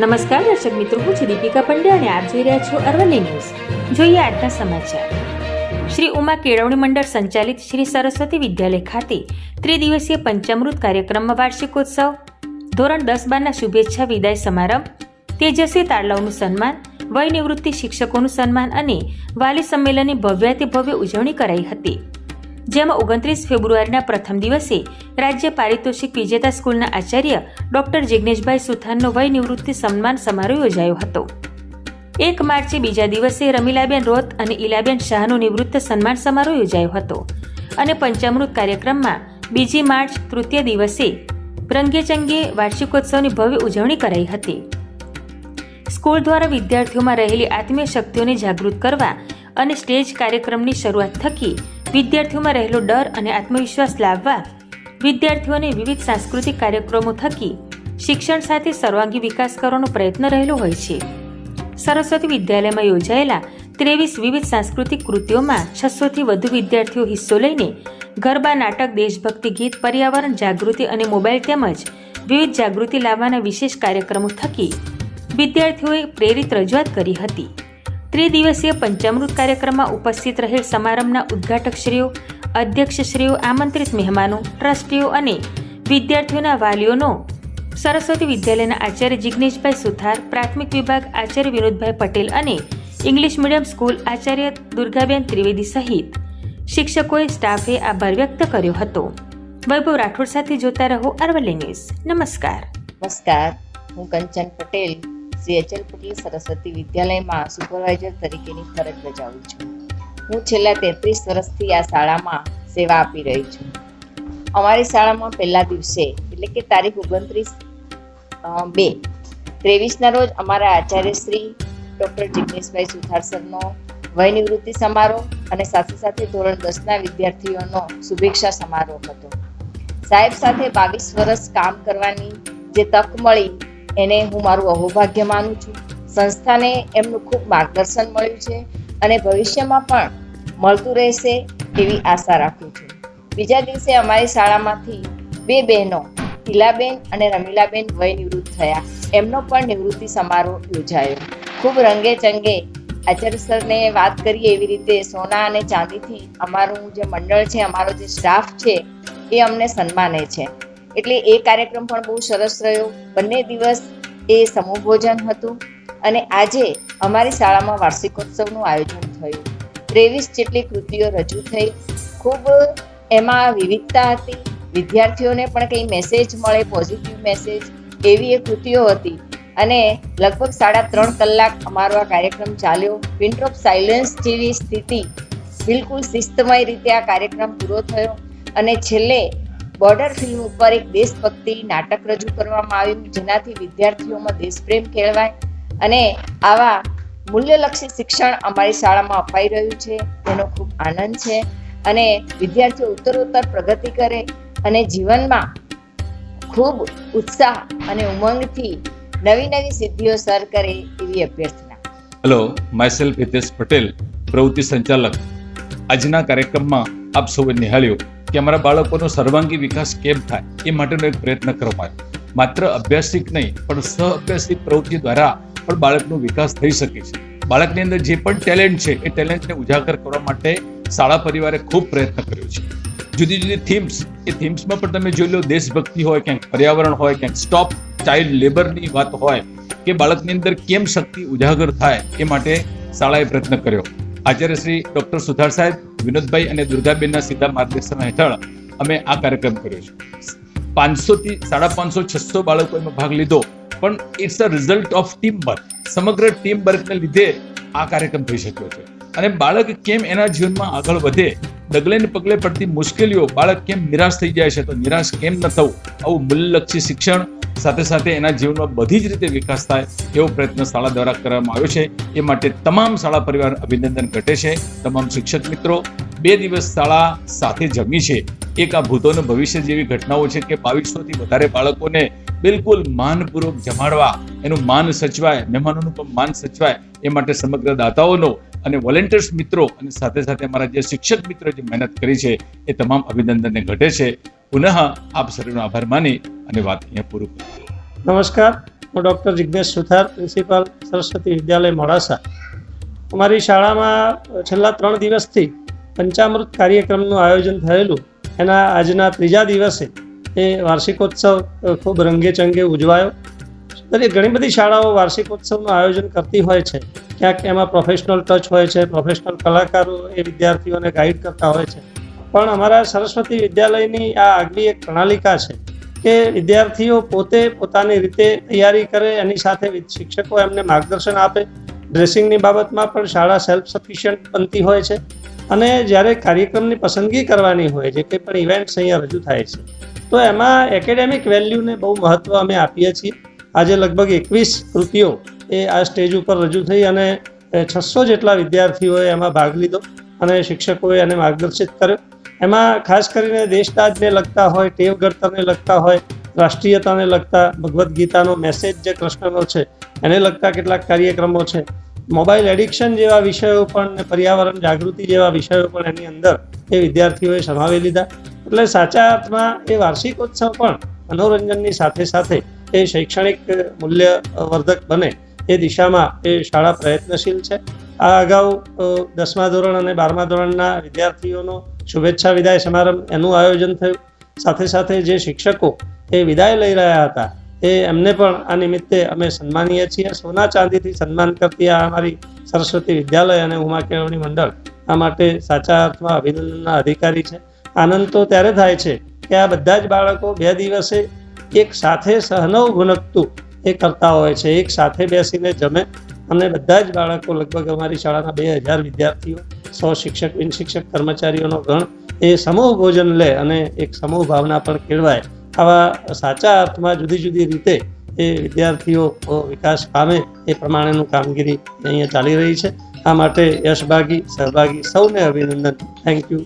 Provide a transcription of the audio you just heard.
નમસ્કાર, દર્શક મિત્રો, હું છું દીપિકા પંડ્યા અને આપ જોઈ રહ્યા છો અરવલ્લી ન્યૂઝ. જોઈએ આજના સમાચાર. શ્રી ઉમા કેળવણી મંડળ સંચાલિત શ્રી સરસ્વતી વિદ્યાલય ખાતે ત્રિદિવસીય પંચામૃત કાર્યક્રમમાં વાર્ષિકોત્સવ, ધોરણ દસ બારના શુભેચ્છા વિદાય સમારંભ, તેજસ્વી તાળલાઓનું સન્માન, વય નિવૃત્તિ શિક્ષકોનું સન્માન અને વાલી સંમેલનની ભવ્યાતિ ભવ્ય ઉજવણી કરાઈ હતી. જેમાં ઓગણત્રીસ ફેબ્રુઆરીના પ્રથમ દિવસે રાજ્ય પારિતોષિક વિજેતા સ્કૂલના આચાર્ય ડોક્ટર જિજ્ઞેશભાઈ સુથાનનો વય નિવૃત્તિ સન્માન સમારોહ યોજાયો હતો. એક માર્ચે બીજા દિવસે રમીલાબેન રોત અને ઇલાબેન શાહનો નિવૃત્ત સન્માન સમારોહ યોજાયો હતો અને પંચામૃત કાર્યક્રમમાં બીજી માર્ચ તૃતીય દિવસે રંગેચંગે વાર્ષિકોત્સવની ભવ્ય ઉજવણી કરાઈ હતી. સ્કૂલ દ્વારા વિદ્યાર્થીઓમાં રહેલી આત્મીય શક્તિઓને જાગૃત કરવા અને સ્ટેજ કાર્યક્રમની શરૂઆત થકી વિદ્યાર્થીઓમાં રહેલો ડર અને આત્મવિશ્વાસ લાવવા વિદ્યાર્થીઓને વિવિધ સાંસ્કૃતિક કાર્યક્રમો થકી શિક્ષણ સાથે સર્વાંગી વિકાસ કરવાનો પ્રયત્ન રહેલો હોય છે. સરસ્વતી વિદ્યાલયમાં યોજાયેલા ત્રેવીસ વિવિધ સાંસ્કૃતિક કૃતિઓમાં છસોથી વધુ વિદ્યાર્થીઓ હિસ્સો લઈને ગરબા, નાટક, દેશભક્તિ ગીત, પર્યાવરણ જાગૃતિ અને મોબાઈલ તેમજ વિવિધ જાગૃતિ લાવવાના વિશેષ કાર્યક્રમો થકી વિદ્યાર્થીઓએ પ્રેરિત રજૂઆત કરી હતી. ત્રિદિવસીય પંચામૃત કાર્યક્રમમાં ઉપસ્થિત રહેલ સમારંભના ઉદ્ઘાટકશ્રીઓ, અધ્યક્ષશ્રીઓ, આમંત્રિત મહેમાનો, ટ્રસ્ટીઓ અને વિદ્યાર્થીઓના વાલીઓનો સરસ્વતી વિદ્યાલયના આચાર્ય જિગ્નેશભાઈ સુથાર, પ્રાથમિક વિભાગ આચાર્ય વિનોદભાઈ પટેલ અને English medium school Acharya Durgaben Trivedi સહિત શિક્ષકોએ, સ્ટાફે આભાર વ્યક્ત કર્યો હતો. વૈભવ રાઠોડ સાથે જોતા રહો અરવલ્લી ન્યૂઝ. નમસ્કાર. નમસ્કાર. હું કંચન પટેલ. શ્રી અચલ પટેલ સરસ્વતી વિદ્યાલયમાં સુપરવાઇઝર તરીકેની ફરજ બજાવું છું. હું છેલ્લા તેત્રીસ વર્ષથી આ શાળામાં સેવા આપી રહી છું. અમારી શાળામાં પહેલા દિવસે, એટલે કે તારીખ ઓગણત્રીસ બે, ત્રેવીસના રોજ અમારા આચાર્ય શ્રી ડૉક્ટર જિગ્નેશભાઈ સુથાર સરનો વય નિવૃત્તિ સમારોહ અને સાથે સાથે ધોરણ દસના વિદ્યાર્થીઓનો શુભેચ્છા સમારોહ હતો. સાહેબ સાથે બાવીસ વર્ષ કામ કરવાની જે તક મળી એને હું મારું અહોભાગ્ય માનું છું. સંસ્થાને એમનું ખૂબ માર્ગદર્શન મળ્યું છે અને ભવિષ્યમાં પણ મળતું રહેશે એવી આશા રાખું છું. બીજા દિવસે અમારી શાળામાંથી બે બહેનો, હિલાબેન અને રમીલાબેન વય નિવૃત્ત થયા. એમનો પણ નિવૃત્તિ સમારોહ યોજાયો. ખૂબ રંગે ચંગે આચાર્ય સરને વાત કરીએ એવી રીતે સોના અને ચાંદીથી અમારું જે મંડળ છે, અમારો જે સ્ટાફ છે, એ અમને સન્માને છે. એટલે એ કાર્યક્રમ પણ બહુ સરસ રહ્યો. બંને દિવસ એ સમૂહ ભોજન હતું અને આજે અમારી શાળામાં વાર્ષિકોત્સવનું આયોજન થયું. ત્રેવીસ જેટલી કૃતિઓ રજૂ થઈ. ખૂબ એમાં વિવિધતા હતી. વિદ્યાર્થીઓને પણ કંઈ મેસેજ મળે પોઝિટિવ મેસેજ એવી એ કૃતિઓ હતી. અને લગભગ સાડા ત્રણ કલાક અમારો આ કાર્યક્રમ ચાલ્યો. પિન્ટ ઓફ સાયલન્સ જેવી સ્થિતિ બિલકુલ શિસ્તમય રીતે આ કાર્યક્રમ પૂરો થયો. અને છેલ્લે બોર્ડર ફિલ્મ ઉપર એક દેશભક્તિ નાટક રજૂ કરવામાં આવ્યું, જેનાથી વિદ્યાર્થીઓમાં દેશપ્રેમ કેળવાય અને આવા મૂલ્યલક્ષી શિક્ષણ અમારી શાળામાં અપાઈ રહ્યું છે. તેનો ખૂબ આનંદ છે અને વિદ્યાર્થીઓ ઉત્તરોત્તર પ્રગતિ કરે અને જીવનમાં ખૂબ ઉત્સાહ અને ઉમંગથી નવી નવી સિદ્ધિઓ સર કરે એવી અભ્યર્થના. હેલો માયસેલ્ફ હિતેશ પટેલ, પ્રવૃત્તિ સંચાલક. આજના કાર્યક્રમમાં આપ સૌએ નિહાળ્યો. કે અમારા બાળકોનો સર્વાંગી વિકાસ કેમ થાય, એ માટેનો એક પ્રયત્ન કરવામાં આવ્યો. માત્ર અભ્યાસિક નહીં, પણ સહ અભ્યાસિક પ્રવૃત્તિ દ્વારા પણ બાળકનો વિકાસ થઈ શકે છે. બાળકની અંદર જે પણ ટેલેન્ટ છે, એ ટેલેન્ટને ઉજાગર કરવા માટે શાળા પરિવારે ખૂબ પ્રયત્ન કર્યો છે. જુદી જુદી થીમ્સ, એ થીમ્સમાં પણ તમે જોઈ લો, દેશભક્તિ હોય, ક્યાંક પર્યાવરણ હોય, ક્યાંક સ્ટોપ ચાઇલ્ડ લેબરની વાત હોય, કે બાળકની અંદર કેમ શક્તિ ઉજાગર થાય, એ માટે શાળાએ પ્રયત્ન કર્યો. આચાર્ય શ્રી ડૉક્ટર સુધાર સાહેબ વિનોદભાઈ અને દુર્ગાબેનના સીધા માર્ગદર્શન હેઠળ અમે આ કાર્યક્રમ કર્યો છે. પાંચસો થી સાડા પાંચસો, છસો બાળકો એમાં ભાગ લીધો. પણ it's a result of team work સમગ્ર ટીમ વર્કને લીધે આ કાર્યક્રમ થઈ શક્યો છે. અને બાળક કેમ એના જીવનમાં આગળ વધે? ડગલે ને પગલે પડતી મુશ્કેલીઓ બાળક કેમ નિરાશ થઈ જાય છે? તો નિરાશ કેમ ન થવું? આવું મૂલ્યલક્ષી શિક્ષણ સાથે સાથે એના જીવનનો બધી જ રીતે વિકાસ થાય એવો પ્રયત્ન શાળા દ્વારા કરવામાં આવ્યો છે. એ માટે તમામ શાળા પરિવાર અભિનંદન ઘટે છે. તમામ શિક્ષક મિત્રો, બે દિવસ શાળા સાથે જમી છે. એક આ ભૂતોનું ભવિષ્ય જેવી ઘટનાઓ છે કે બાવીસોથી વધારે બાળકોને બિલકુલ માનપૂર્વક જમાડવા, એનું માન સચવાય, મહેમાનોનું પણ માન સચવાય, એ માટે સમગ્ર દાતાઓનો અને વોલેન્ટિયર્સ મિત્રો અને સાથે સાથે અમારા જે શિક્ષક મિત્રો જે મહેનત કરી છે, એ તમામ અભિનંદનને ઘટે છે. પુનઃ આપ સર્વનો આભાર માની અને વાત અહીંયા પૂરું કરું નમસ્કાર, હું ડૉક્ટર જિજ્ઞેશ સુથાર, પ્રિન્સિપાલ સરસ્વતી વિદ્યાલય મોડાસા. અમારી શાળામાં છેલ્લા ત્રણ દિવસથી પંચામૃત કાર્યક્રમનું આયોજન થયેલું. એના આજના ત્રીજા દિવસે એ વાર્ષિકોત્સવ ખૂબ રંગેચંગે ઉજવાયો. દરેક ઘણી બધી શાળાઓ વાર્ષિકોત્સવનું આયોજન કરતી હોય છે. ક્યાંક એમાં પ્રોફેશનલ ટચ હોય છે પ્રોફેશનલ કલાકારો એ વિદ્યાર્થીઓને ગાઈડ કરતા હોય છે. પણ અમારા સરસ્વતી વિદ્યાલયની આ આગવી એક પ્રણાલિકા છે. કે વિદ્યાર્થીઓ પોતે પોતાની રીતે તૈયારી કરે, એની સાથે શિક્ષકો એમને માર્ગદર્શન આપે. ડ્રેસિંગની બાબતમાં પણ શાળા સેલ્ફ સફિશિયન્ટ બનતી હોય છે. અને જ્યારે કાર્યક્રમની પસંદગી કરવાની હોય, જે કંઈ પણ ઇવેન્ટ્સ અહીંયા રજૂ થાય છે. તો એમાં એકેડેમિક વેલ્યુને બહુ મહત્ત્વ અમે આપીએ છીએ. આજે લગભગ એકવીસ કૃતિઓ એ આ સ્ટેજ ઉપર રજૂ થઈ અને છસો જેટલા વિદ્યાર્થીઓએ એમાં ભાગ લીધો અને શિક્ષકોએ એને માર્ગદર્શિત કર્યો. એમાં ખાસ કરીને દેશતાજને લગતા હોય ટેવ ઘડતરને લગતા હોય, રાષ્ટ્રીયતાને લગતા ભગવદ્ ગીતાનો મેસેજ જે કૃષ્ણનો છે, એને લગતા કેટલાક કાર્યક્રમો છે. મોબાઈલ એડિક્શન જેવા વિષયો પણ પર્યાવરણ જાગૃતિ જેવા વિષયો પણ એની અંદર એ વિદ્યાર્થીઓએ સમાવી લીધા. એટલે સાચા અર્થમાં એ વાર્ષિકોત્સવ પણ મનોરંજનની સાથે સાથે એ શૈક્ષણિક મૂલ્ય વર્ધક બને એ દિશામાં એ શાળા પ્રયત્નશીલ છે. આ અગાઉ દસમા ધોરણ અને બારમા ધોરણના વિદ્યાર્થીઓનો શુભેચ્છા વિદાય સમારંભ એનું આયોજન થયું. સાથે સાથે જે શિક્ષકો એ વિદાય લઈ રહ્યા હતા, એ એમને પણ આ નિમિત્તે અમે સન્માનીએ છીએ. સોના ચાંદીથી સન્માન કરતી આ અમારી સરસ્વતી વિદ્યાલય અને ઉમા કેળવણી મંડળ આ માટે સાચા અર્થમાં અભિનંદનના અધિકારી છે. આનંદ તો ત્યારે થાય છે કે આ બધા જ બાળકો બે દિવસે એક સાથે સહનવ ભુનકતું એ કરતા હોય છે. એક સાથે બેસીને જમે અને બધા જ બાળકો લગભગ અમારી શાળાના બે હજાર વિદ્યાર્થીઓ, સો શિક્ષક, બિન શિક્ષક કર્મચારીઓનો ગણ એ સમૂહ ભોજન લે અને એક સમૂહ ભાવના પણ કેળવાય. આવા સાચા અર્થમાં જુદી જુદી રીતે એ વિદ્યાર્થીઓ વિકાસ પામે એ પ્રમાણેનું કામગીરી અહીંયા ચાલી રહી છે. આ માટે યશભાગી, સહભાગી સૌને અભિનંદન. Thank you